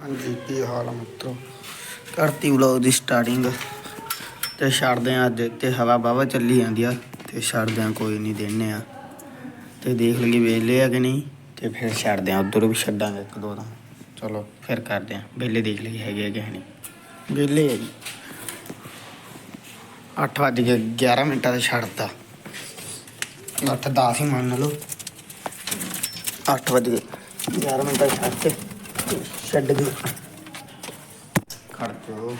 ਹਾਂਜੀ ਕੀ ਹਾਲ ਆ ਮਿੱਤਰੋ? ਕਰਤੀ ਵਲੌਗ ਦੀ ਸਟਾਰਟਿੰਗ ਤੇ ਛੱਡਦੇ ਆ ਅੱਜ ਤੇ ਹਵਾ ਬਾਵਾ ਚੱਲੀ ਜਾਂਦੀ ਆ ਤੇ ਛੱਡਦੇ ਆ ਕੋਈ ਨਹੀਂ ਦੇਣੇ ਆ। ਤੇ ਦੇਖ ਲਈਏ ਵੇਲੇ ਆ ਕਿ ਨਹੀਂ ਤੇ ਫਿਰ ਛੱਡਦੇ ਆ ਉਧਰ ਵੀ ਛੱਡਾਂਗੇ ਇੱਕ ਦੋ ਤਾਂ। ਚਲੋ। ਫਿਰ ਕਰਦੇ ਆ ਵੇਲੇ ਦੇਖ ਲਈਏ ਹੈਗੇ ਆ ਕਿ ਨਹੀਂ। ਵੇਲੇ ਆ ਜੀ। 8 ਵੱਜ ਕੇ 11 ਮਿੰਟਾਂ ਤੇ ਛੱਡਤਾ। 8 10 ਹੀ ਮੰਨ ਲਓ। 8 ਵੱਜ ਕੇ 11 ਮਿੰਟਾਂ ਤੇ ਛੱਡ ਕੇ ਗਏ ਖੜ ਜੋ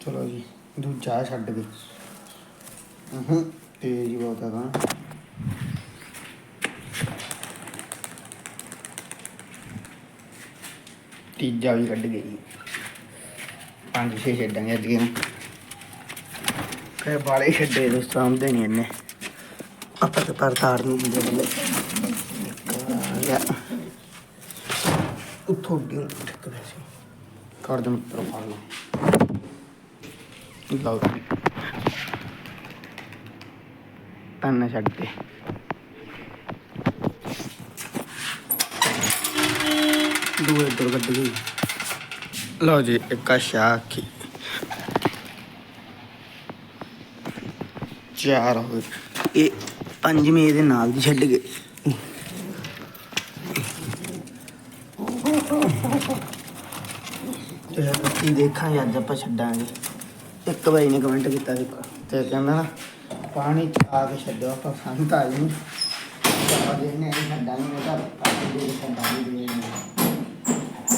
ਚਲੋ ਜੀ, ਦੂਜਾ ਛੱਡ ਗਏ ਹੂੰ ਤੇਜ਼ ਬਹੁਤ ਹੈ ਤਾਂ। ਤੀਜਾ ਵੀ ਕੱਢ ਗਈ ਪੰਜ ਛੇ ਛੱਡਾਂਗੇ ਅੱਜ ਗੇਮ ਫਿਰ ਬਾਲੇ ਛੱਡੇ ਦੋ ਸਾਹਮਣੇ ਨਹੀਂ ਇਹਨੇ ਆਪਾਂ ਤੇ ਪਰ ਤਾਰ ਨਹੀਂ ਦਿੰਦੇ। ਬੱਲੇ ਉੱਥੋਂ ਦੀ ਟਿਕ ਸੀ। ਕਰ ਦੇ ਮਿੱਤਰ ਫੜ ਲਓ। ਲਓ ਜੀ। ਤੰਨ ਛੱਡ ਦੇ ਦੂਏ ਇੱਧਰ ਕੱਢ ਲਓ ਜੀ, ਇੱਕ ਆ ਸ਼ਾਖੀ ਚਾਰ ਹੋਏ ਇਹ ਪੰਜਵੀਂ ਇਹਦੇ ਨਾਲ ਦੀ ਛੱਡ ਗਏ। ਤੇ ਕੀ ਦੇਖਾਂਗੇ, ਅੱਜ ਆਪਾਂ ਛੱਡਾਂਗੇ। ਇੱਕ ਵਾਰੀ ਨੇ ਕਮੈਂਟ ਕੀਤਾ ਸੀ ਤੇ ਕਹਿੰਦਾ ਨਾ, ਪਾਣੀ ਚ ਆ ਕੇ ਛੱਡੋ, ਆਪਾਂ ਸੰਤ ਆ ਜੀ ਆਪਾਂ ਦੇਖਨੇ ਆ ਛੱਡਾਂਗੇ ਮੈਂ ਤਾਂ ਪਾਣੀ ਦੇ ਛੱਡਾਂਗੇ ਦੇ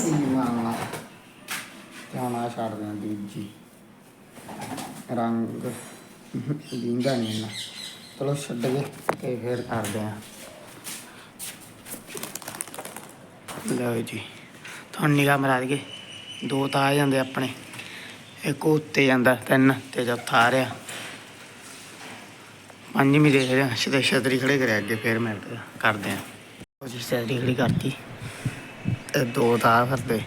ਇਹ ਮਾਮਲਾ ਤੇ ਹੁਣ ਆ ਛੱਡਦੇ ਆ ਦੂਜੀ। ਰੰਗ ਦਿੰਦਾ ਨਹੀਂ ਨਾ ਚਲੋ ਛੱਡ ਤੇ ਫੇਰ ਕਰਦੇ ਆ। ਲਓ ਜੀ, ਤੁਹਾਨੂੰ ਨਿਗਾਹ ਮਰਾ ਦਈਏ। ਦੋ ਤਾਂ ਆ ਜਾਂਦੇ ਆਪਣੇ, ਇੱਕ ਉੱਤੇ ਜਾਂਦਾ, ਤਿੰਨ ਤੇ ਚੌਥਾ ਆ ਰਿਹਾ। ਪੰਜਵੀਂ ਦੇਖ ਰਿਹਾ, ਛਤੇ ਛਤਰੀ ਖੜੇ ਕਰਿਆ, ਅੱਗੇ ਫੇਰ ਮਿਲਦੇ ਕਰਦੇ ਆ। ਉਹ ਜੀ ਛਤਰੀ ਖੜੀ ਕਰਤੀ। ਤੇ ਦੋ ਤਾਂ ਆ ਫਿਰਦੇ।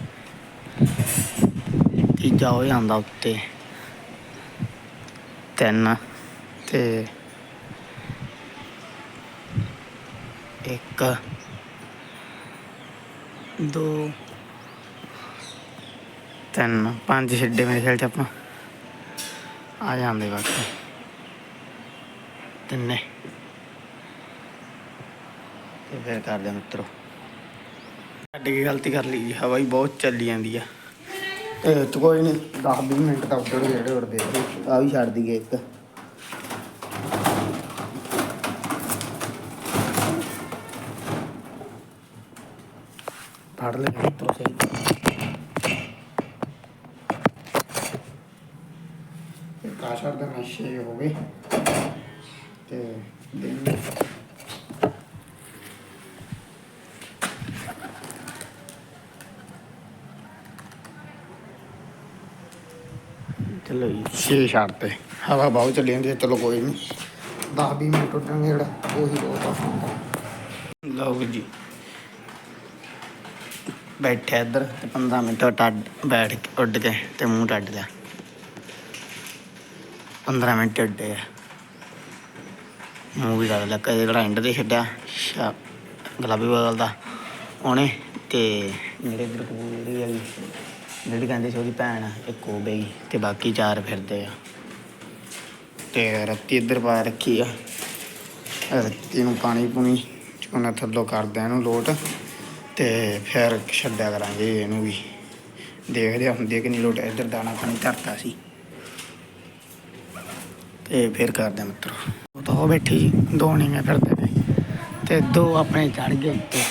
ਤੀਜਾ ਹੋ ਜਾਂਦਾ ਉੱਤੇ। ਤਿੰਨ ਤੇ ਇੱਕ ਦੋ ਤਿੰਨ ਪੰਜ ਛੱਡੇ ਮੇਰੇ ਖਿਆਲ ਚ ਆਪਾਂ ਆ ਜਾਂਦੇ ਬਾਕੀ ਤਿੰਨੇ ਤੇ ਫਿਰ ਕਰਦੇ ਆ ਮਿੱਤਰੋ ਛੱਡ ਕੇ ਗਲਤੀ ਕਰ ਲਈ ਹਵਾ ਹੀ ਬਹੁਤ ਚੱਲੀ ਜਾਂਦੀ ਆ ਤੇ ਕੋਈ ਨਹੀਂ 10 20 ਮਿੰਟ ਤੱਕ ਉੱਧਰ ਜਿਹੜੇ ਉੜਦੇ ਆ। ਵੀ ਛੱਡ ਦਈਏ ਇੱਕ। ਫੜ ਲੈ ਮਿੱਤਰੋ ਸਹੀ। ਕਾਸ਼ਰ ਦੇ ਨਸ਼ੇ ਹੋ ਗਏ। ਤੇ ਦਿਨ ਚਲੋ ਜੀ ਛੇ ਛੱਡ ਹਵਾ ਬਹੁਤ ਚੱਲੀ ਜਾਂਦੀ ਚਲੋ ਕੋਈ ਨਹੀਂ 10 20 ਮਿੰਟ ਉੱਡਾਂਗੇ ਜਿਹੜਾ, ਉਹੀ ਬਹੁਤ ਆ ਲਓ ਜੀ। ਬੈਠਿਆ ਇੱਧਰ ਤੇ 15 ਮਿੰਟ ਟੱਡ ਬੈਠ ਕੇ ਉੱਡ ਕੇ ਤੇ ਮੂੰਹ ਟੱਡ ਲਿਆ 15 ਮਿੰਟ ਉੱਡੇ ਆ। ਮੂੰਹ ਵੀ ਕਰ ਲਿਆ ਕਦੇ ਜਿਹੜਾ ਐਂਡ ਤੇ ਛੱਡਿਆ, ਸ਼ਾ, ਗੁਲਾਬੀ ਬਗਲ ਦਾ, ਉਹਨੇ ਤੇ ਜਿਹੜੇ ਇੱਧਰ ਕਬੂਤਰੀ ਆ ਜਿਹੜੀ ਕਹਿੰਦੇ ਸੀ ਉਹਦੀ ਭੈਣ ਆ, ਇੱਕ ਉਹ ਬਈ ਤੇ ਬਾਕੀ ਚਾਰ ਫਿਰਦੇ ਆ। ਤੇ ਰੱਤੀ ਇੱਧਰ ਪਾ ਰੱਖੀ ਆ। ਰੱਤੀ ਨੂੰ ਪਾਣੀ ਪੂਣੀ ਚੋਣਾ ਥੱਲੋਂ ਕਰਦੇ ਇਹਨੂੰ ਲੋਟ ਤੇ ਫਿਰ ਛੱਡਿਆ ਕਰਾਂਗੇ ਇਹਨੂੰ ਵੀ। ਦੇਖਦੇ ਆ ਹੁੰਦੀ ਹੈ ਕਿ ਨਹੀਂ ਲੋਟ ਇੱਧਰ ਦਾਣਾ ਪਾਣੀ ਧਰਤਾ ਸੀ। ਤੇ ਫਿਰ ਕਰਦੇ ਆ ਮਿੱਤਰੋ। ਉਹ ਤਾਂ ਉਹ ਬੈਠੀ ਜੀ, ਦੋ ਨਹੀਂ ਫਿਰਦੇ ਪਏ ਤੇ ਦੋ ਆਪਣੇ ਚੜ ਗਏ ਉੱਤੇ।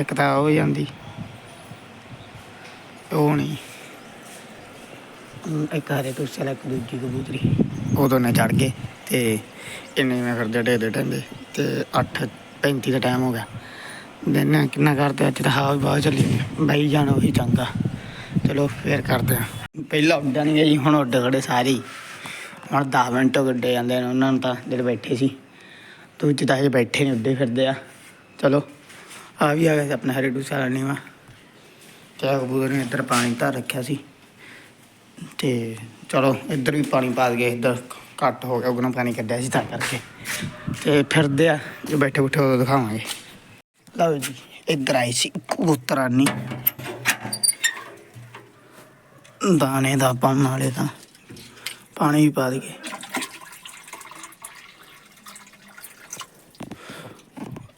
ਇੱਕ ਤਾਂ ਉਹ ਜਾਂਦੀ ਉਹ ਨਹੀਂ। ਇੱਕ ਹਰੇ ਤੋਂ ਚਲਾ ਇੱਕ ਦੂਜੀ ਕਬੂਤਰੀ। ਉਦੋਂ ਨੇ ਚੜ ਗਏ ਤੇ ਇੰਨੇ ਮੈਂ ਫਿਰ ਜੜੇ ਦੇ ਟੰਦੇ ਤੇ 8:35 ਦਾ ਟਾਈਮ ਹੋ ਗਿਆ। ਦਿਨ ਕਿੰਨਾ ਕਰਦੇ ਅੱਜ ਤਾਂ ਹਵਾ ਵੀ ਬਹੁਤ ਚੱਲੀ ਜਾਂਦੀ। ਬਾਈ ਜਾਣਾ ਉਹੀ ਚੰਗਾ। ਚਲੋ ਫੇਰ ਕਰਦੇ ਆ। ਪਹਿਲਾਂ ਉੱਡਿਆ ਨਹੀਂ ਜੀ ਹੁਣ ਉੱਡ ਖੜੇ ਸਾਰੇ ਹੁਣ 10 ਮਿੰਟ ਗੱਡੇ ਜਾਂਦੇ ਨੇ ਉਹਨਾਂ ਨੂੰ ਤਾਂ ਜਿਹੜੇ ਬੈਠੇ ਸੀ। ਦੂਜੇ ਤਾਂ ਹਜੇ ਬੈਠੇ ਨਹੀਂ ਉੱਡੇ ਫਿਰਦੇ ਆ। ਚਲੋ ਆ ਵੀ ਆ ਗਿਆ ਸੀ ਆਪਣਾ ਹਰੇ ਡੂਸਾ ਨੀਵਾ। ਤੇ ਕਬੂਤਰ ਨੇ ਇੱਧਰ ਪਾਣੀ ਧਰ ਰੱਖਿਆ ਸੀ। ਤੇ ਚਲੋ ਇੱਧਰ ਵੀ ਪਾਣੀ ਪਾ ਦਈਏ, ਇੱਧਰ ਘੱਟ ਹੋ ਗਿਆ ਉਹਨਾਂ ਪਾਣੀ ਕੱਢਿਆ ਸੀ ਤਾਂ ਕਰਕੇ। ਤੇ ਫਿਰਦੇ ਆ, ਜੋ ਬੈਠੇ ਬੁੱਠੇ ਉਦੋਂ ਦਿਖਾਵਾਂਗੇ। ਲਓ ਜੀ, ਇੱਧਰ ਆਈ ਸੀ ਕਬੂਤਰਾਨੀ। ਦਾਣੇ ਦਾ ਪਾਉਣ ਵਾਲੇ ਤਾਂ। ਪਾਣੀ ਵੀ ਪਾ ਦਈਏ।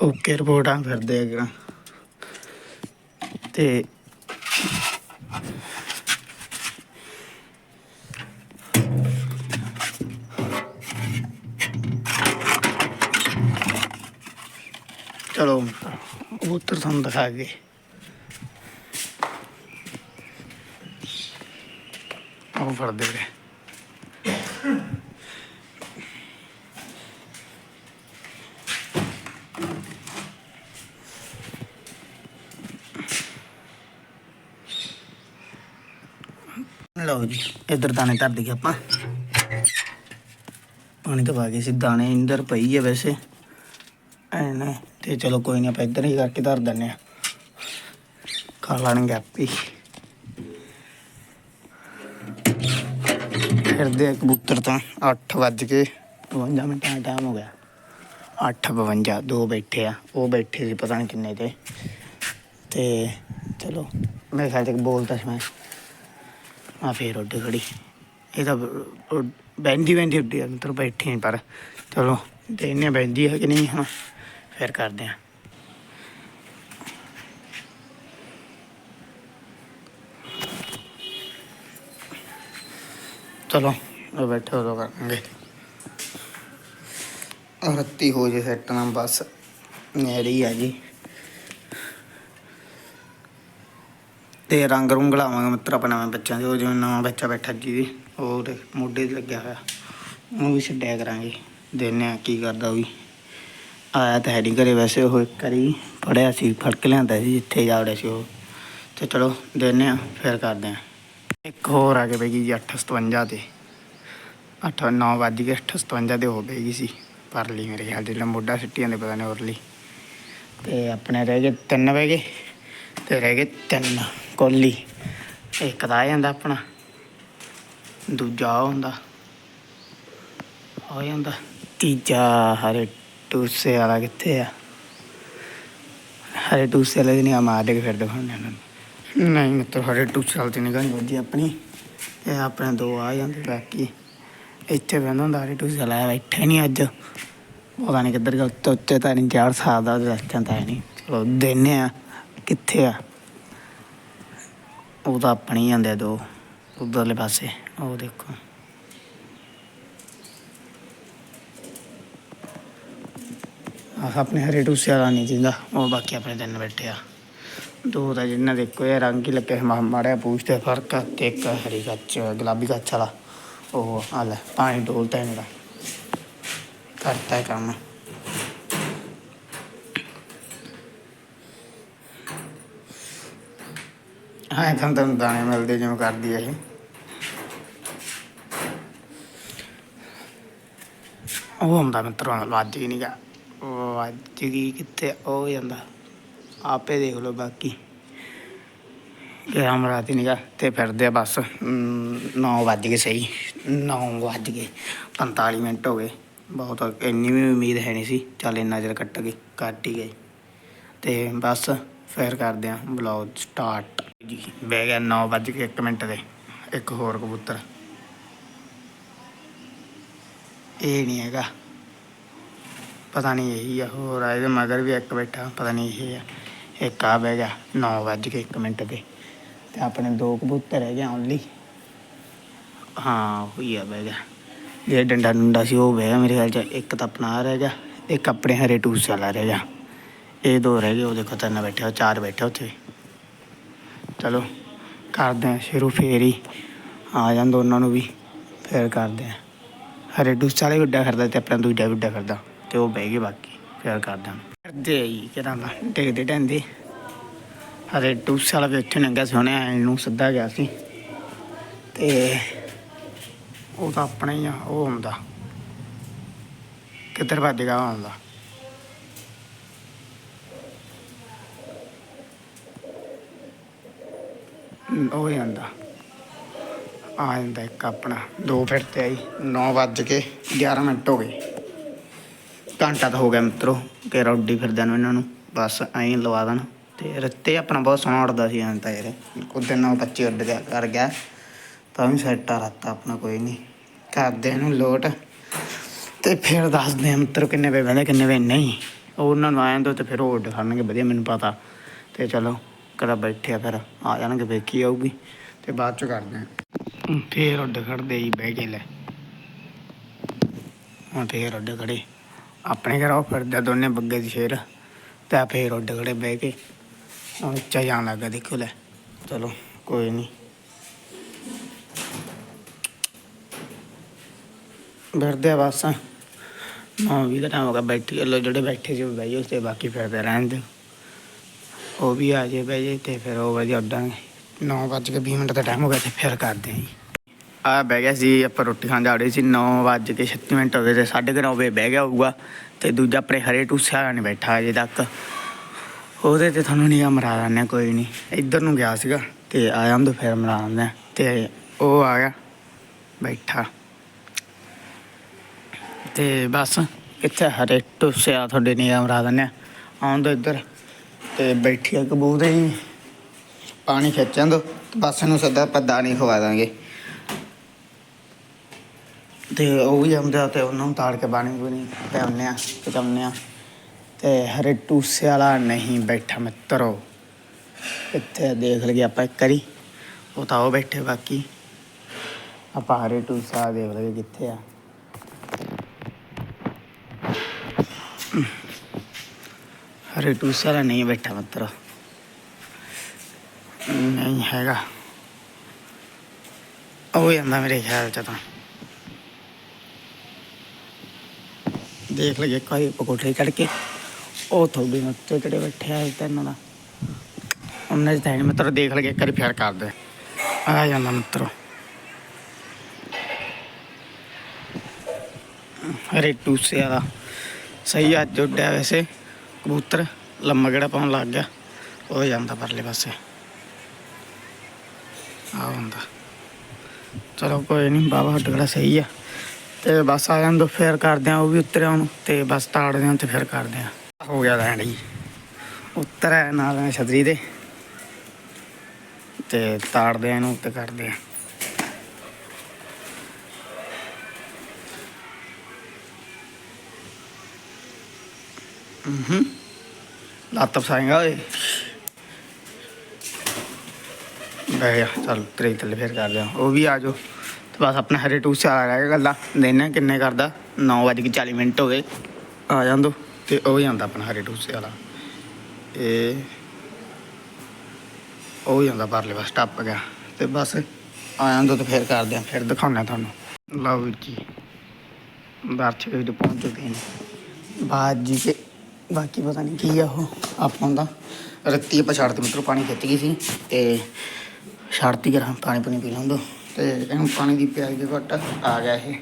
ਓਕੇ, ਰਿਪੋਰਟਾਂ ਫਿਰਦੇ ਆ ਤੇ ਕਬੂਤਰ ਤੁਹਾਨੂੰ ਦਿਖਾ ਕੇ। ਆਓ ਫੜਦੇ ਵੀਰੇ। ਲਓ ਜੀ, ਇੱਧਰ ਦਾਣੇ ਧਰ ਦਈਏ ਆਪਾਂ। ਪਾਣੀ ਤਾਂ ਪਾ ਕੇ ਸੀ ਦਾਣੇ ਇੰਦਰ ਪਈ ਹੈ ਵੈਸੇ। ਐਨੇ ਤੇ ਚਲੋ ਕੋਈ ਨਹੀਂ ਆਪਾਂ ਇੱਧਰ ਹੀ ਕਰਕੇ ਧਰ ਦਿੰਨੇ ਆ ਖਾ ਲੈਣਗੇ ਆਪੇ ਫਿਰਦੇ ਕਬੂਤਰ ਤਾਂ 8 ਵੱਜ ਕੇ 52 ਮਿੰਟਾਂ ਦਾ ਟਾਈਮ ਹੋ ਗਿਆ। 8:52 ਦੋ ਬੈਠੇ ਆ, ਉਹ ਬੈਠੇ ਸੀ ਪਤਾ ਨਹੀਂ ਕਿੰਨੇ ਤੇ। ਤੇ ਚਲੋ ਮੈਂ ਖਿਆਲ ਚ ਬੋਲਤਾ ਸੀ ਮੈਂ ਆ ਫੇਰ ਉੱਡ ਖੜੀ। ਇਹ ਤਾਂ ਬੈਂਦੀ ਬੈਂਦੀ ਉੱਡੀ ਆ ਬੈਠੀ ਪਰ। ਚਲੋ ਦੇਖਨੇ ਬੈਂਦੀ ਹੈ ਕਿ ਨਹੀਂ ਹਾਂ ਫਿਰ ਕਰਦੇ ਆ ਚਲੋ ਬੈਠੇ ਉਦੋਂ ਕਰਾਂਗੇ। ਰੱਤੀ ਹੋ ਜੇ ਸੈੱਟ ਨਾ ਬਸ ਨੇੜੇ ਹੀ ਆ ਜੀ। ਤੇ ਰੰਗ ਰੁੰਗ ਲਾਵਾਂਗੇ ਮਿੱਤਰ ਆਪਾਂ ਨਵੇਂ ਬੱਚਿਆਂ ਦੇ, ਉਹ ਜਿਵੇਂ ਨਵਾਂ ਬੱਚਾ ਬੈਠਾ ਜੀ ਦੀ ਉਹ ਉਹਦੇ ਮੋਢੇ ਤੇ ਲੱਗਿਆ ਹੋਇਆ। ਉਹਨੂੰ ਵੀ ਛੱਡਿਆ ਕਰਾਂਗੇ। ਦੇਖਨੇ ਆ ਕੀ ਕਰਦਾ ਉਹ ਵੀ। ਆਇਆ ਤਾਂ ਹੈ ਨਹੀਂ ਘਰੇ, ਵੈਸੇ ਉਹ ਇੱਕ ਵਾਰੀ ਫੜਿਆ ਸੀ ਫੜ ਕੇ ਲਿਆਂਦਾ ਸੀ ਜਿੱਥੇ ਜਾ ਜਾਵੜਿਆ ਸੀ ਉਹ। ਤੇ ਚਲੋ ਦੇਖਨੇ ਆ, ਫਿਰ ਕਰਦੇ ਆ। ਇੱਕ ਹੋਰ ਆ ਕੇ ਬੈਗੀ ਜੀ 857 ਤੇ। 8 9 ਵੱਜ ਗਏ 857 ਤੇ ਹੋ ਬੈਗੀ ਸੀ, ਪਰਲੀ ਮੇਰੇ ਖਿਆਲ ਜਿਹੜਾ ਮੋਢਾ ਸਿੱਟੀਆਂ ਦੇ ਪਤਾ ਨਹੀਂ ਉਰਲੀ। ਤੇ ਆਪਣੇ ਰਹਿ ਗਏ ਤਿੰਨ ਬਹਿ ਗਏ, ਤੇ ਰਹਿ ਗਏ ਤਿੰਨ ਕੋਲੀ। ਇੱਕ ਤਾਂ ਆ ਜਾਂਦਾ ਆਪਣਾ, ਦੂਜਾ ਉਹ ਹੁੰਦਾ, ਆ ਜਾਂਦਾ ਤੀਜਾ ਹਰੇ ਟੂਸੇ ਵਾਲਾ ਕਿੱਥੇ ਆ? ਹਰੇ ਟੂਸੇ ਵਾਲੇ ਦੀ ਨਹੀਂ ਮਾਰ ਦੇ ਕੇ ਫਿਰ ਦਿਖਾਉਂਦੇ ਇਹਨਾਂ ਨੂੰ ਨਹੀਂ ਮਿੱਤਰ ਹਰੇ ਟੂਸੇ ਵਾਲੇ ਦੀ ਨਿਗਾਹ ਨਹੀਂ ਵੱਜੀ ਆਪਣੀ। ਤੇ ਆਪਣੇ ਦੋ ਆ ਜਾਂਦੇ ਬਾਕੀ। ਇੱਥੇ ਬੰਦਾ ਹੁੰਦਾ ਹਰੇ ਟੂਸੇ ਵਾਲਾ ਬੈਠਾ ਨਹੀਂ ਅੱਜ। ਪਤਾ ਨਹੀਂ ਕਿੱਧਰ ਗਿਆ, ਉੱਤੇ ਉੱਤੇ ਤਾਂ ਨਹੀਂ ਚਾਰ ਸਾਲ ਦਾ ਦੱਸਾਂ ਤਾਂ ਨਹੀਂ। ਚਲੋ, ਦੇਨੇ ਆ, ਕਿੱਥੇ ਆ? ਉਹ ਤਾਂ ਆਪਣੇ ਹੀ ਜਾਂਦੇ ਆ ਦੋ, ਉਧਰਲੇ ਪਾਸੇ। ਉਹ ਦੇਖੋ। ਆਪਣੇ ਹਰੇ ਟੂਸੇ ਵਾਲਾ ਨਹੀਂ ਜਿੰਦਾ ਉਹ ਬਾਕੀ ਆਪਣੇ ਤਿੰਨ ਬੈਠੇ ਆ। ਦੋ ਤਾਂ ਜਿੰਨਾ ਦੇ ਇੱਕੋ ਜਿਹਾ ਰੰਗ ਹੀ ਲੱਗੇ, ਮਾ- ਮਾੜਾ ਜਿਹਾ ਫ਼ਰਕ ਆ, ਤੇ ਇੱਕ ਹਰੀ ਕੱਚ, ਗੁਲਾਬੀ ਕੱਚ ਵਾਲਾ। ਉਹ ਆ ਲੈ, ਪਾਣੀ ਡੋਲਤਾ ਇਹਨਾਂ ਦਾ। ਕਰਤਾ ਕੰਮ। ਹਾਂ ਤਾਂ ਤਾਂ ਦਾਣੇ ਮਿਲਦੇ ਜਿਵੇਂ ਕਰਦੀ ਇਹ। ਉਹ ਹੁੰਦਾ ਮਿੱਤਰੋਂ ਵੱਜ ਹੀ ਨਹੀਂਗਾ ਉਹ ਵੱਜ ਗਈ ਕਿੱਥੇ ਉਹ ਜਾਂਦਾ। ਆਪੇ ਦੇਖ ਲਓ ਬਾਕੀ। ਗ੍ਰਾਮ ਰਾਤੀ ਨਿਗਾ ਤੇ ਫਿਰਦੇ ਆ ਬਸ। 9 ਵੱਜ ਗਏ ਸਹੀ। 9 ਵੱਜ ਗਏ। 45 ਮਿੰਟ ਹੋ ਗਏ। ਬਹੁਤ ਇੰਨੀ ਵੀ ਉਮੀਦ ਹੈ ਨਹੀਂ ਸੀ। ਚੱਲ ਇੰਨਾ ਚਿਰ ਕੱਟ ਗਏ, ਕੱਟ ਹੀ ਗਏ। ਤੇ ਬਸ ਫਿਰ ਕਰਦੇ ਆ ਬਲੌਗ ਸਟਾਰਟ। ਜੀ, ਬਹਿ ਗਿਆ 9 ਵੱਜ ਕੇ 1 ਮਿੰਟ ਦੇ। ਇੱਕ ਹੋਰ ਕਬੂਤਰ। ਇਹ ਨਹੀਂ ਹੈਗਾ। ਪਤਾ ਨਹੀਂ ਇਹੀ ਆ, ਹੋਰ ਆ ਇਹਦੇ ਮਗਰ ਵੀ ਇੱਕ ਬੈਠਾ, ਪਤਾ ਨਹੀਂ ਇਹੀ ਆ। ਇੱਕ ਆ ਬਹਿ ਗਿਆ 9 ਵੱਜ ਕੇ 1 ਮਿੰਟ ਤੇ ਤੇ ਆਪਣੇ ਦੋ ਕਬੂਤਰ ਰਹਿ ਗਏ ਓਨਲੀ ਹਾਂ, ਉਹੀ ਆ ਬਹਿ ਗਿਆ। ਜਿਹੜਾ ਡੰਡਾ ਡੰਡਾ ਸੀ, ਉਹ ਬਹਿ ਗਿਆ ਮੇਰੇ ਖਿਆਲ ਚ। ਇੱਕ ਤਾਂ ਆਪਣਾ ਆਹ ਰਹਿ ਗਿਆ, ਇੱਕ ਆਪਣੇ ਹਰੇ ਟੂਸ ਵਾਲਾ ਰਹਿ ਗਿਆ। ਇਹ ਦੋ ਰਹਿ ਗਏ, ਉਹ ਦੇਖੋ ਤਿੰਨ ਬੈਠੇ, ਉਹ ਚਾਰ ਬੈਠੇ ਉੱਥੇ। ਚਲੋ, ਕਰਦੇ ਆ ਸ਼ੁਰੂ ਫੇਰ ਹੀ। ਆ ਜਾਂ ਦੋਨਾਂ ਨੂੰ ਵੀ, ਫੇਰ ਕਰਦੇ ਆ ਹਰੇ ਟੂਸ ਵਾਲੇ ਵੱਡਾ ਕਰਦਾ ਤੇ ਆਪਣਾ ਦੂਜਾ ਵੀ ਵੱਡਾ ਕਰਦਾ ਤੇ ਉਹ ਬਹਿ ਗਏ ਬਾਕੀ, ਫਿਰ ਕਰਦਾ ਕਰਦੇ ਆ ਜੀ, ਕਿਹੜਾ ਨਾ ਡੇਗਦੇ ਟੰਦੇ ਹਰੇ ਟੂਸ ਵਾਲਾ ਵੀ ਉੱਥੇ ਨੰਗਾ ਸੋਹਣਿਆ ਇਹਨੂੰ ਸਿੱਧਾ ਗਿਆ ਸੀ। ਤੇ ਉਹ ਤਾਂ ਆਪਣਾ ਹੀ ਆ, ਉਹ ਹੁੰਦਾ ਕਿੱਧਰ ਭੱਜੇਗਾ ਉਹ ਹੁੰਦਾ ਉਹ ਹੀ ਆਂਦਾ ਆ ਜਾਂਦਾ ਇੱਕ ਆਪਣਾ, ਦੋ ਫਿਰ ਤੇ ਆਈ 9 ਵੱਜ ਕੇ 11 ਮਿੰਟ ਹੋ ਗਏ। ਘੰਟਾ ਤਾਂ ਹੋ ਗਿਆ ਮਿੱਤਰੋ, ਕਿ ਰੌਡੀ ਫਿਰਦਿਆਂ ਨੂੰ ਇਹਨਾਂ ਨੂੰ, ਬਸ ਐਂ ਲਵਾ ਦੇਣ। ਤੇ ਰੱਤੇ ਆਪਣਾ ਬਹੁਤ ਸੋਹਣਾ ਉੱਡਦਾ ਸੀ ਐਂ ਤਾਂ ਯਾਰ, ਉਹਦੇ ਨਾਲ ਬੱਚੇ ਉੱਡ ਗਿਆ, ਕਰ ਗਿਆ। ਤਾਂ ਵੀ ਸੈੱਟ ਆ ਰੱਤਾ ਆਪਣਾ, ਕੋਈ ਨਹੀਂ। ਕਰਦੇ ਇਹਨੂੰ ਲੋਟ। ਤੇ ਫਿਰ ਦੱਸਦੇ ਆ ਮਿੱਤਰ ਕਿੰਨੇ ਵੇ ਬੰਦੇ ਕਿੰਨੇ ਵੇ ਨਹੀਂ। ਉਹਨਾਂ ਨੂੰ ਆਇਆਂ ਤੋਂ ਤੇ ਫਿਰ ਉਹ ਉੱਡ ਖੜਨਗੇ, ਵਧੀਆ ਮੈਨੂੰ ਪਤਾ। ਤੇ ਚਲੋ, ਕਦਾ ਬੈਠੇ ਆ ਫਿਰ, ਆ ਜਾਣਗੇ, ਵੇਖੀ ਆਊਗੀ। ਤੇ ਬਾਅਦ ਚ ਕਰਦੇ ਆ। ਫੇਰ ਉੱਡ ਖੜਦੇ ਹੀ ਬਹਿ ਕੇ ਲੈ। ਹੁਣ ਫੇਰ ਉੱਡ ਖੜੇ। ਆਪਣੇ ਘਰ ਫਿਰਦਾ ਦੋਨੇ ਬੱਗੇ ਦੀ ਸ਼ੇਰ, ਤੇ ਆ ਫੇਰ ਉੱਡ ਖੜੇ ਬਹਿ ਕੇ। ਉੱਚਾ ਜਾਣ ਲੱਗਾ ਦੇਖੋ ਲੈ। ਚਲੋ, ਕੋਈ ਨਹੀਂ ਫਿਰਦੇ ਆ ਬਸ। ਨੌ ਵੀ ਦਾ ਟਾਈਮ ਹੋ ਗਿਆ ਬੈਠੀ ਲੋ ਜਿਹੜੇ ਬੈਠੇ ਸੀ ਉਹ ਬਹਿ ਤੇ ਬਾਕੀ ਫਿਰਦੇ ਰਹਿਣ ਦਿਓ। ਉਹ ਵੀ ਆ ਜੇ ਬਹਿ ਜੇ, ਤੇ ਫਿਰ ਉਹ ਵਧੀਆ ਉੱਡਾਂਗੇ। 9 ਵੱਜ ਕੇ 20 ਮਿੰਟ ਦਾ ਟਾਈਮ ਹੋ ਗਿਆ, ਤੇ ਫਿਰ ਕਰਦੇ ਆਂ ਆ ਬਹਿ ਗਿਆ ਸੀ ਆਪਾਂ ਰੋਟੀ ਖਾਣ ਜਾ ਰਹੇ ਸੀ 9 ਵੱਜ ਕੇ 36 ਮਿੰਟ ਹੋ ਗਏ ਤੇ ਸਾਢੇ ਕੁ ਨੌ ਵਜੇ ਬਹਿ ਗਿਆ ਹੋਊਗਾ ਤੇ ਦੂਜਾ ਆਪਣੇ ਹਰੇ ਟੂਸੇ ਵਾਲਾ ਨਹੀਂ ਬੈਠਾ ਅਜੇ ਤੱਕ। ਉਹਦੇ ਤੇ ਤੁਹਾਨੂੰ ਨਹੀਂ ਮਰਾ ਦਿੰਦੇ ਹਾਂ, ਕੋਈ ਨਹੀਂ। ਇੱਧਰ ਨੂੰ ਗਿਆ ਸੀਗਾ ਤੇ ਆਇਆ ਉਹਨੂੰ ਫਿਰ ਮਰਾ ਦਿੰਦੇ ਹਾਂ। ਤੇ ਉਹ ਆ ਗਿਆ ਬੈਠਾ। ਤੇ ਬਸ ਇੱਥੇ ਹਰੇ ਟੂਸਿਆ ਤੁਹਾਡੇ ਨਹੀਂ ਮਰਾ ਦਿੰਦੇ ਹਾਂ। ਆਉਣ ਦੋ ਇੱਧਰ ਤੇ ਬੈਠੀ ਆ ਕਬੂਤਰ ਪਾਣੀ ਖਿੱਚਣ ਦੋ ਬਸ ਇਹਨੂੰ ਸਿੱਧਾ ਪੱਦਾ ਨਹੀਂ ਖਵਾ ਦਾਂਗੇ। ਤੇ ਉਹ ਵੀ ਆਉਂਦਾ ਤੇ ਉਹਨਾਂ ਨੂੰ ਤਾੜ ਕੇ ਬਾਣੀ ਪੂਣੀ ਪਿਆਉਂਦੇ ਆ ਪਕਾਉਂਦੇ ਆ। ਤੇ ਹਰੇ ਟੂਸੇ ਵਾਲਾ ਨਹੀਂ ਬੈਠਾ ਮਿੱਤਰੋ। ਇੱਥੇ ਦੇਖ ਲਈਏ ਆਪਾਂ ਇੱਕ ਕਰੀ ਉਹ ਤਾਂ ਉਹ ਬੈਠੇ ਬਾਕੀ। ਆਪਾਂ ਹਰੇ ਟੂਸਾ ਦੇਖ ਲਈਏ ਕਿੱਥੇ ਆ। ਹਰੇ ਟੂਸਾ ਵਾਲਾ ਨਹੀਂ ਬੈਠਾ ਮਿੱਤਰੋ। ਨਹੀਂ ਹੈਗਾ। ਉਹ ਜਾਂਦਾ ਮੇਰੇ ਖਿਆਲ ਚ ਤਾਂ। ਦੇਖ ਲਈਏ ਕੋਈ ਕੋਠੇ ਚੜ ਕੇ। ਉਹ ਥੋੜੀ ਉੱਤੇ ਜਿਹੜੇ ਬੈਠੇ ਆ ਤੈਨੂੰ ਦਾ। ਉਹਨਾਂ ਦੇ ਤਾਂ ਮਿੱਤਰ ਦੇਖ ਲਈਏ, ਇੱਕ ਵਾਰੀ ਫੇਰ ਕਰਦੇ ਆ। ਜਾਂਦਾ ਮਿੱਤਰ। ਹਰੇ ਟੂਸੇ ਵਾਲਾ ਸਹੀ ਅੱਜ ਉੱਡਿਆ ਵੈਸੇ। ਕਬੂਤਰ ਲੰਮਾ ਕਿਹੜਾ ਪਾਉਣ ਲੱਗ ਗਿਆ। ਉਹ ਜਾਂਦਾ ਪਰਲੇ ਪਾਸੇ। ਆ ਹੁੰਦਾ। ਚਲੋ, ਕੋਈ ਨਹੀਂ, ਬਾਬਾ ਹੱਟਗੜਾ ਸਹੀ ਆ। ਤੇ ਬਸ ਆ ਜਾਂਦੋ ਫੇਰ ਕਰਦੇ ਆ ਉਹ ਵੀ ਉਤਰਿਆ ਉਹਨੂੰ ਤੇ ਬਸ ਤਾੜਦੇ ਆ ਤੇ ਫਿਰ ਕਰਦੇ ਆ ਹੋ ਗਿਆ ਲੈਣ ਜੀ। ਉਤਰਿਆ ਨਾਲ ਛਤਰੀ ਦੇ। ਤੇ ਤਾੜਦੇ ਆ ਇਹਨੂੰ ਤੇ ਕਰਦੇ ਆ ਹੂੰ ਲੱਤ ਫਸਾਏਗਾ ਓਏ। ਬਹਿ ਜਾ ਚੱਲ ਤੇਰੇ ਥੱਲੇ ਫੇਰ ਕਰਦੇ ਆ ਉਹ ਵੀ ਆ ਜਾਓ। ਤੇ ਬਸ ਆਪਣਾ ਹਰੇ ਟੂਸਾ ਆ ਰਿਹਾ ਗੱਲਾਂ। ਦੇਣਾ ਕਿੰਨੇ ਕਰਦਾ। 9:40 ਮਿੰਟ ਹੋ ਗਏ। ਆ ਜਾਂਦੋ ਤੇ ਉਹ ਜਾਂਦਾ ਆਪਣਾ ਹਰੇ ਟੂਸੇ ਵਾਲਾ ਇਹ ਉਹ ਜਾਂਦਾ ਪਰਲੇ ਬਸ ਟੱਪ ਗਿਆ। ਤੇ ਬਸ ਆ ਜਾਂਦੋ ਤੇ ਫੇਰ ਕਰਦੇ ਆ ਫਿਰ ਦਿਖਾਉਣਾ ਤੁਹਾਨੂੰ। ਲਓ ਜੀ। ਦਰਸ਼ਕ ਵੀ ਪਹੁੰਚ ਚੁੱਕੇ ਨੇ। ਬਾਅਦ ਜੀ ਕੇ, ਬਾਕੀ ਪਤਾ ਨਹੀਂ ਕੀ ਆ ਉਹ, ਆਪਾਂ ਦਾ। ਰੱਤੀ ਆਪਾਂ ਛੱਡਤੀ ਮਿੱਤਰੋ, ਪਾਣੀ ਖਿੱਚ ਗਈ ਸੀ। ਤੇ ਛੱਡਤੀ ਕਰਾਂ ਪਾਣੀ ਪਾਣੀ ਪੀ ਲੰਦੋ ਤੇ ਇਹਨੂੰ ਪਾਣੀ ਦੀ ਪਿਆਜ਼ ਦੇ ਘੱਟ ਆ ਗਿਆ ਇਹ।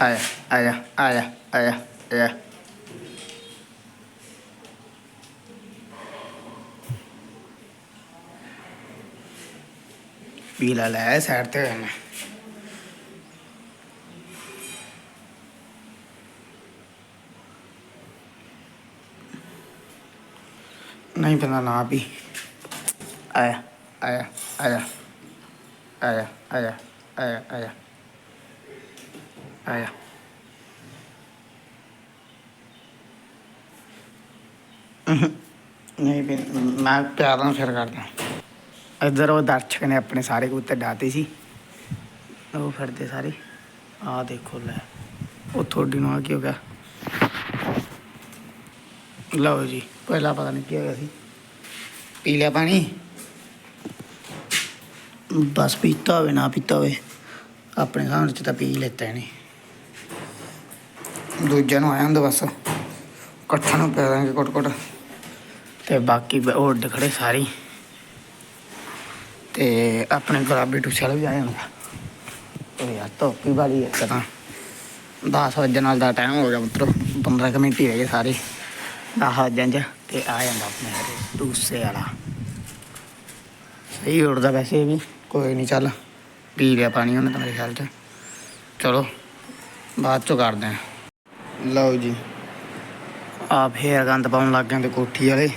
ਆਇਆ ਆਇਆ ਆਇਆ ਆਇਆ ਆਇਆ। ਪੀਲਾ ਲੈ ਸਾਈਡ ਤੇ ਮੈਂ ਨਹੀਂ ਪਤਾ ਨਾ ਵੀ ਆਇਆ ਆਇਆ ਆਇਆ। ਆਇਆ ਆਇਆ ਆਇਆ ਆਇਆ। ਆਇਆ। ਨਹੀਂ ਵੀ ਮੈਂ ਪਿਆਰ ਨਾਲ ਫਿਰ ਕਰਦਾ। ਇੱਧਰ ਉਹ ਦਰਸ਼ਕ ਨੇ ਆਪਣੇ ਸਾਰੇ ਕਬੂਤਰ ਡਾਤੇ ਸੀ। ਉਹ ਫਿਰਦੇ ਸਾਰੇ। ਆਹ ਦੇਖੋ ਲੈ, ਉਹ ਤੁਹਾਡੀ ਨੂੰ ਆ ਕੀ ਹੋ ਗਿਆ? ਲਓ ਜੀ, ਪਹਿਲਾਂ ਪਤਾ ਨਹੀਂ ਕੀ ਹੋ ਗਿਆ ਸੀ। ਪੀ ਲਿਆ ਪਾਣੀ। ਬਸ ਪੀਤਾ ਹੋਵੇ, ਨਾ ਪੀਤਾ ਹੋਵੇ, ਆਪਣੇ ਹਿਸਾਬ ਚ ਤਾਂ ਪੀ ਲੈਤਾ ਇਹਨੇ। ਦੂਜੇ ਨੂੰ ਆਇਆ ਹੁੰਦਾ ਬਸ ਇਕੱਠਾ ਨੂੰ ਪੈ ਦਾਂਗੇ ਕੁੱਟ ਕੁੱਟ ਤੇ ਬਾਕੀ ਹੋਰ ਉਹ ਖੜੇ ਸਾਰੇ। ਤੇ ਆਪਣੇ ਗੁਲਾਬੀ ਟੂਸੇ ਵਾਲਾ ਵੀ ਆਇਆ ਹੁੰਦਾ ਉਹ ਯਾਰ ਧੋਪੀ ਵਾਲੀ ਇੱਕ ਤਾਂ। 10 ਵਜੇ ਨਾਲ ਦਾ ਟਾਈਮ ਹੋ ਗਿਆ ਮਿੱਤਰੋ 15 ਕੁ ਮਿੰਟ ਹੀ ਰਹਿ ਗਏ ਸਾਰੇ। ਆਹ ਜੰਜ ਤੇ ਆ ਜਾਂਦਾ ਆਪਣੇ ਹਰੇ ਦੂਸੇ ਵਾਲਾ। ਸਹੀ ਉੜਦਾ ਵੈਸੇ ਵੀ, ਕੋਈ ਨਹੀਂ ਚੱਲ। ਪੀ ਲਿਆ ਪਾਣੀ ਉਹਨੇ ਤਾਂ ਮੇਰੇ ਖਿਆਲ 'ਚ। ਚਲੋ, ਬਾਅਦ ਚੋਂ ਕਰਦੇ ਹਾਂ। ਲਓ ਜੀ। ਆ ਫੇਰ ਗੰਦ ਪਾਉਣ ਲੱਗ ਗਏ ਤੇ ਕੋਠੀ ਵਾਲੇ।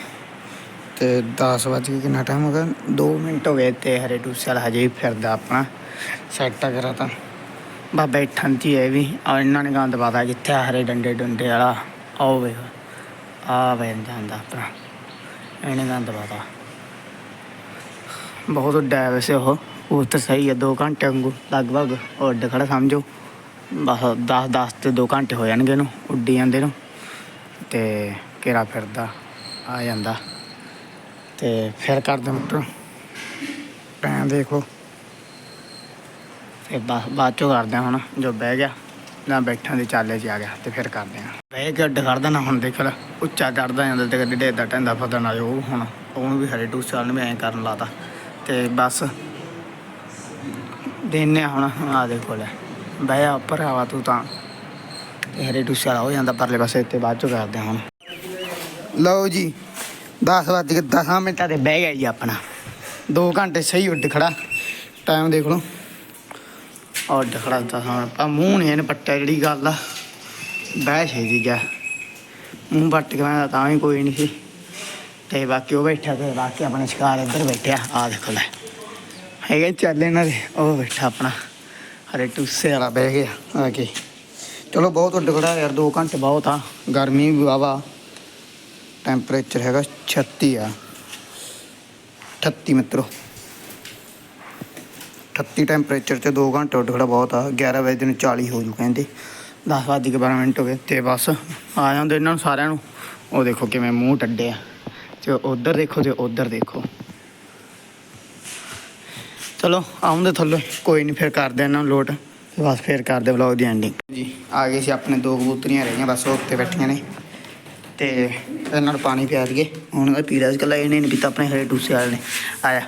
ਤੇ 10 ਵਜ ਕੇ ਕਿੰਨਾ ਟਾਈਮ ਹੋ ਗਿਆ? 2 ਮਿੰਟ ਹੋ ਗਏ ਤੇ ਹਰੇ ਦੂਸੇ ਵਾਲਾ, ਹਜੇ ਫਿਰਦਾ ਆਪਣਾ। ਸੈੱਟ ਕਰਾ ਤਾਂ। ਬਾ ਬੈਠਣ ਦੀ ਇਹ ਵੀ। ਆ ਇਹਨਾਂ ਨੇ ਗੰਦ ਪਾਤਾ ਜਿੱਥੇ ਆਹ ਹਰੇ ਡੰਡੇ ਡੰਡੇ ਵਾਲਾ। ਆਓ ਵੇ ਆ ਵੇ ਜਾਂਦਾ ਆਪਣਾ ਇਹਨੇ ਗੰਦ ਪਾਤਾ ਬਹੁਤ ਵੱਡਾ ਵੈਸੇ ਉਹ। ਉਹ ਤਾਂ ਸਹੀ ਹੈ 2 ਘੰਟੇ ਵਾਂਗੂ। ਲਗਭਗ ਉੱਡ ਖੜਾ, ਸਮਝੋ। ਬਸ 10 10 ਤੇ 2 ਘੰਟੇ ਹੋ ਜਾਣਗੇ ਇਹਨੂੰ, ਉੱਡੀ ਜਾਂਦੇ ਨੂੰ। ਤੇ ਘੇਰਾ ਫਿਰਦਾ, ਆ ਜਾਂਦਾ। ਤੇ ਫਿਰ ਕਰਦੇ ਮਿੱਤਰੋ ਟਾਈਮ ਦੇਖੋ ਤੇ ਬਾ- ਬਾਅਦ ਚੋਂ ਕਰਦੇ ਹੁਣ, ਜੋ ਬਹਿ ਗਿਆ। ਨਾ ਬੈਠਣ ਦੇ ਚਾਲੇ 'ਚ ਆ ਗਿਆ ਤੇ ਫਿਰ ਕਰਦੇ ਹਾਂ ਬਹਿ ਕੇ ਅੱਡ ਕਰਦਾ ਨਾ, ਹੁਣ ਦੇਖ ਲੈ, ਉੱਚਾ ਚੜਦਾ ਜਾਂਦਾ ਤੇ ਡੇਢ ਦਾ ਟੰਦਾ ਫਦਾ ਨਾ ਉਹ ਹੁਣ, ਉਹਨੂੰ ਵੀ ਹਰੇ ਟੂਸੇ ਵਾਲ ਨੂੰ ਵੀ ਐਂ ਕਰਨ ਲਾਤਾ। ਤੇ ਬਸ, ਦੇਨੇ ਹੁਣ ਆ ਦੇ ਕੋਲ। ਬਹਿ ਆ ਉੱਪਰ ਆਵਾ ਤੂੰ ਤਾਂ। ਤੇ ਹਰੇ ਟੂਸੇ ਵਾਲਾ ਹੋ ਜਾਂਦਾ, ਪਰਲੇ ਪਾਸੇ ਤੇ ਬਾਅਦ ਚੋਂ ਕਰਦੇ ਹਾਂ ਹੁਣ। ਲਓ ਜੀ 10 ਵੱਜ ਕੇ 10 ਮਿੰਟਾਂ ਤੇ ਬਹਿ ਗਿਆ ਜੀ ਆਪਣਾ। 2 ਘੰਟੇ ਸਹੀ ਉੱਡ ਖੜਾ। ਟਾਈਮ ਦੇਖ ਲਓ। ਉੱਡ ਖੜਾ ਤਾਂ ਹਾਂ ਆ ਮੂੰਹ ਨਹੀਂ ਇਹਨੇ ਪੱਟਿਆ ਜਿਹੜੀ ਗੱਲ ਆ। ਬਹਿ ਛੇ ਜੀ। ਗਿਆ ਮੂੰਹ ਪੱਟ ਕੇ ਮੈਂ ਤਾਂ ਵੀ ਕੋਈ ਨਹੀਂ ਸੀ। ਤੇ ਬਾਕੀ ਉਹ ਬੈਠਾ ਤੇ ਬਾਕੀ ਆਪਣੇ ਸ਼ਿਕਾਰ ਇੱਧਰ ਬੈਠਿਆ ਆ ਦੇਖੋ ਲੈ। ਹੈਗੇ ਚੱਲ ਇਹਨਾਂ ਦੇ, ਉਹ ਬੈਠਾ ਆਪਣਾ। ਹਰੇ ਟੂਸੇ ਵਾਲਾ ਬਹਿ ਗਿਆ, ਆ ਕੇ। ਚਲੋ ਬਹੁਤ ਉੱਡ ਖੜਾ ਯਾਰ 2 ਘੰਟੇ ਬਹੁਤ ਆ। ਗਰਮੀ ਵੀ ਵਾਵਾ ਟੈਂਪਰੇਚਰ ਹੈਗਾ 36 ਆ। 38 ਮਿੱਤਰੋ। 38 ਟੈਂਪਰੇਚਰ ਚ 2 ਘੰਟੇ ਉੱਡ ਖੜਾ ਬਹੁਤ ਆ 11 ਵਜੇ ਨੂੰ 40 ਹੋ ਜੂ ਕਹਿੰਦੇ। 10 ਵੱਜ ਕੇ 12 ਮਿੰਟ ਹੋ ਗਏ ਤੇ ਬਸ ਆ ਜਾਂਦੇ ਇਹਨਾਂ ਨੂੰ ਸਾਰਿਆਂ ਨੂੰ। ਉਹ ਦੇਖੋ ਕਿਵੇਂ ਮੂੰਹ ਟੱਡੇ ਆ। ਤੇ ਉਧਰ ਦੇਖੋ ਤੇ ਉਧਰ ਦੇਖੋ। ਚਲੋ, ਆਉਂਦੇ ਥੱਲੇ, ਕੋਈ ਨਹੀਂ ਫਿਰ ਕਰਦੇ ਇਹਨਾਂ ਨੂੰ ਲੋਟ। ਤੇ ਬਸ ਫਿਰ ਕਰਦੇ ਵਲੌਗ ਦੀ ਐਂਡਿੰਗ ਜੀ, ਆ ਗਏ ਸੀ ਆਪਣੇ ਦੋ ਕਬੂਤਰੀਆਂ ਰਹੀਆਂ ਬਸ ਉਹ ਉੱਤੇ ਬੈਠੀਆਂ ਨੇ। ਤੇ ਇਹਨਾਂ ਨੂੰ ਪਾਣੀ ਪਿਆ ਦਈਏ। ਹੁਣ ਇਹ ਪੀੜਾ ਕੱਲਾ ਇਹਨੇ ਨਹੀਂ ਪੀਤਾ, ਆਪਣੇ ਹਰੇ ਟੂਸੇ ਵਾਲੇ ਨੇ। ਆਇਆ।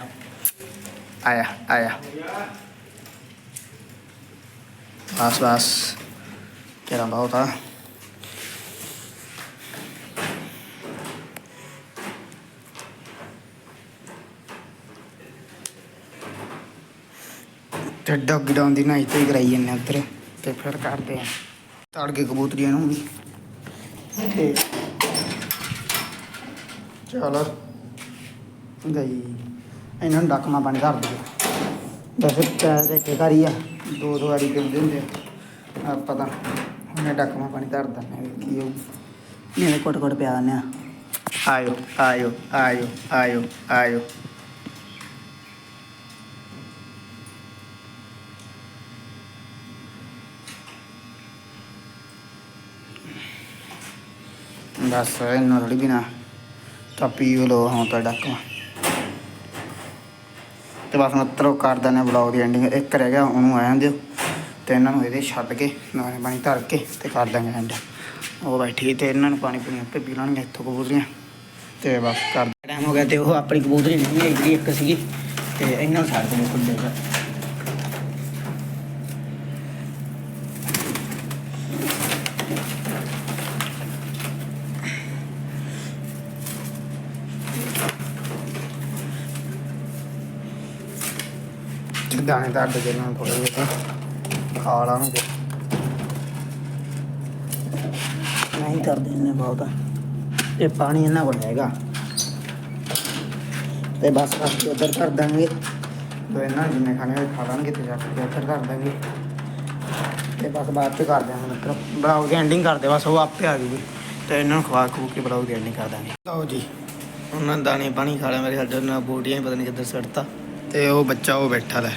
ਆਇਆ ਆਇਆ ਬਸ ਬਸ ਤੇਰਾ ਬਹੁਤ ਆ ਤੇ ਡੱਗ ਡਾਉਣ ਦੀ ਨਾਈ ਤੇ ਕਰਾਈ ਜੰਨੇ ਉੱਧਰ ਤੇ ਫਿਰ ਕਰਦੇ ਆ ਤੜ ਕੇ ਕਬੂਤਰੀਆਂ ਨੂੰ ਵੀ ਤੇ ਚਲੋ ਗਈ ਇਹਨਾਂ ਨੂੰ ਡੱਕਮਾ ਪਾਣੀ ਧਰ ਦਿਓ ਵੈਸੇ ਪੈਰ ਦੇ ਕੇ ਘਰੀ ਆ, ਦੋ ਦੋ ਵਾਰੀ ਪਿੰਦੇ ਹੁੰਦੇ ਆ। ਆਪਾਂ ਤਾਂ ਹੁਣੇ ਡੱਕਮਾ ਪਾਣੀ ਧਰ ਦਿੰਦੇ ਕੀ ਹੋਊ। ਮੇਰੇ ਕੋਟ ਕੋਟ ਪਿਆ ਦਿੰਦੇ ਆ ਆਇਓ ਆਇਓ ਆਇਓ ਆਇਓ ਆਇਓ। ਬਸ ਇਹਨਾਂ ਥੋੜੀ ਬਿਨਾ ਤਾਂ ਪੀਓ ਲੋ ਹਾਂ ਤਾਂ ਡੱਕਮਾ ਤੇ ਬਸ ਮਤਲਬ ਕਰ ਦਿੰਦੇ ਬਲੌਗ ਦੀ ਐਂਡਿੰਗ ਇੱਕ ਰਹਿ ਗਿਆ, ਉਹਨੂੰ ਆ। ਜਾਂਦੇ ਤੇ ਇਹਨਾਂ ਨੂੰ ਇਹਦੇ ਛੱਡ ਕੇ ਨਾਲੇ ਪਾਣੀ ਧਰ ਕੇ ਤੇ ਕਰ ਦਾਂਗੇ ਐਂਡ ਉਹ ਬੈਠੀ ਤੇ ਇਹਨਾਂ ਨੂੰ ਪਾਣੀ ਪੂਣੀ ਆਪੇ ਪੀ ਲੈਣਗੇ ਇੱਥੋਂ ਕਬੂਤਰੀਆਂ। ਤੇ ਬਸ ਕਰ ਟਾਈਮ ਹੋ ਗਿਆ ਤੇ ਉਹ ਆਪਣੀ ਕਬੂਤਰੀ ਨਹੀਂ ਹੈ ਇੱਕ ਸੀਗੀ। ਤੇ ਇਹਨਾਂ ਨੂੰ ਛੱਡ ਦਿੰਦੇ ਖੁੱਲੇ ਚ ਦਾਣੇ ਧਰ ਦੇ ਇਹਨਾਂ ਨੂੰ ਥੋੜੇ ਜਿਹੇ ਖਾ ਲਾਂਗੇ ਨਹੀਂ ਕਰਦੇ ਨੇ ਬਹੁਤ। ਤੇ ਪਾਣੀ ਇਹਨਾਂ ਕੋਲ ਹੈਗਾ। ਤੇ ਬਸ ਬਸ ਉਧਰ ਧਰ ਦਾਂਗੇ। ਤੇ ਇਹਨਾਂ ਜਿੰਨੇ ਖਾਣੇ ਹੋਏ ਖਾ ਲਾਂਗੇ ਤੇ ਜਾ ਕੇ ਉੱਧਰ ਕਰ ਦਾਂਗੇ। ਤੇ ਬਸ ਬਾਅਦ ਚ ਕਰਦੇ ਹਾਂ ਮਤਲਬ ਬਲੌਗ ਦੀ ਐਂਡਿੰਗ ਕਰਦੇ ਬਸ ਉਹ ਆਪੇ ਆ ਜੂਗੀ। ਤੇ ਇਹਨਾਂ ਨੂੰ ਖਵਾ ਖੂ ਕੇ ਬਲੌਗ ਦੀ ਐਂਡਿੰਗ ਕਰ ਦਾਂਗੇ। ਲਓ ਜੀ ਉਹਨਾਂ ਨੇ ਦਾਣੇ ਪਾਣੀ ਖਾ ਲਿਆ। ਮੇਰੇ ਹੱਡ ਨਾਲ ਬੋਟੀਆਂ ਹੀ ਪਤਾ ਨਹੀਂ ਕਿੱਧਰ ਸੜਤਾ ਤੇ ਉਹ ਬੱਚਾ ਉਹ ਬੈਠਾ ਲੈ।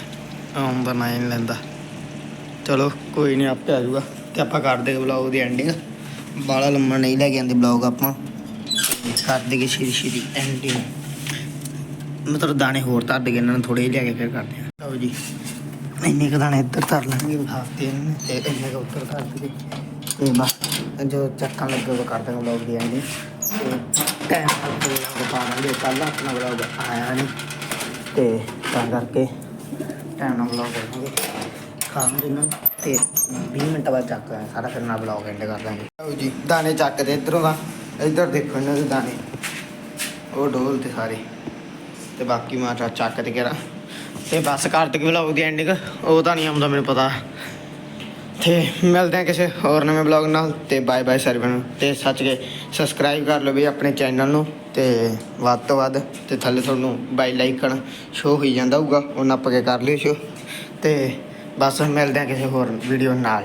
ਆਉਂਦਾ ਨਹੀਂ ਲੈਂਦਾ। ਚਲੋ, ਕੋਈ ਨਹੀਂ, ਆਪੇ ਆ ਜਾਊਗਾ ਤੇ ਆਪਾਂ ਕਰਦੇ ਬਲੌਗ ਦੀ ਐਂਡਿੰਗ ਬਾਲਾ ਲੰਮਾ ਨਹੀਂ ਲੈ ਕੇ ਆਂਦੇ ਬਲੌਗ ਆਪਾਂ। ਕਰਦੇ ਦੇਗੇ ਛੇਤੀ ਛੇਤੀ ਐਂਡਿੰਗ ਮਤਲਬ ਦਾਣੇ ਹੋਰ ਧਰ ਦੇਗੇ, ਇਹਨਾਂ ਨੂੰ ਥੋੜੇ ਜਿਹੇ ਲਿਆ ਕੇ ਫਿਰ ਕਰਦੇ ਆ ਲਓ ਜੀ, ਇੰਨੇ ਕੁ ਦਾਣੇ ਇੱਧਰ ਧਰ ਲਾਂਗੇ ਵਿਖਾਤੇ ਇਹਨਾਂ ਨੇ ਤੇ ਇੰਨੇ ਕੁ ਉੱਧਰ ਧਰ ਦੇਗੇ ਤੇ ਬਸ, ਜੋ ਚੱਕਣ ਲੱਗੇ ਉਹ ਕਰ ਦਾਂਗੇ ਬਲੌਗ ਦੀ ਐਂਡਿੰਗ ਤੇ ਟਾਈਮ ਨਾਲ ਬਲੌਗ ਪਾ ਦਾਂਗੇ ਕੱਲ ਆਪਣਾ ਬਲੌਗ ਆਇਆ ਨਹੀਂ। ਤੇ ਤਾਂ ਕਰਕੇ ਟਾਈਮ ਨਾਲ ਬਲੌਗ ਕਰਾਂਗੇ ਖਾਣ ਦੇ ਨਾਲ ਤੇ 20 ਮਿੰਟ ਬਾਅਦ ਚੱਕ ਸਾਰਾ ਫਿਰ ਨਾਲ ਬਲੌਗ ਐਂਡ ਕਰ ਦਾਂਗੇ। ਲਓ ਜੀ, ਦਾਣੇ ਚੱਕਦੇ ਇਧਰੋਂ ਦਾ। ਇੱਧਰ ਦੇਖਣ ਇਹਨਾਂ ਦਾਣੇ। ਉਹ ਡੋਲ ਤੇ ਸਾਰੇ। ਤੇ ਬਾਕੀ ਮੈਂ ਚੱਕ ਤੇ ਕਰਾਂ ਤੇ ਬਸ ਕਾਰਤਿਕ ਵਲੌਗ ਦੀ ਐਂਡਿੰਗ ਉਹ ਤਾਂ ਨਹੀਂ ਆਉਂਦਾ ਮੈਨੂੰ ਪਤਾ। ਤੇ ਮਿਲਦੇ ਆ ਕਿਸੇ ਹੋਰ ਨਵੇਂ ਵਲੌਗ ਨਾਲ ਤੇ ਬਾਏ ਬਾਏ ਸਾਰੇ ਨੂੰ। ਤੇ ਸੱਚ ਕੇ ਸਬਸਕ੍ਰਾਈਬ ਕਰ ਲਓ ਵੀ ਆਪਣੇ ਚੈਨਲ ਨੂੰ ਤੇ ਵੱਧ ਤੋਂ ਵੱਧ ਤੇ ਥੱਲੇ ਤੁਹਾਨੂੰ ਬਾਈ ਲਾਈਕਣ ਸ਼ੋ ਹੋਈ ਜਾਂਦਾ ਹੋਊਗਾ ਉਹ ਨੱਪ ਕੇ ਕਰ ਲਿਓ ਸ਼ੋ ਤੇ ਬਸ ਮਿਲਦੇ ਆ ਕਿਸੇ ਹੋਰ ਵੀਡੀਓ ਨਾਲ।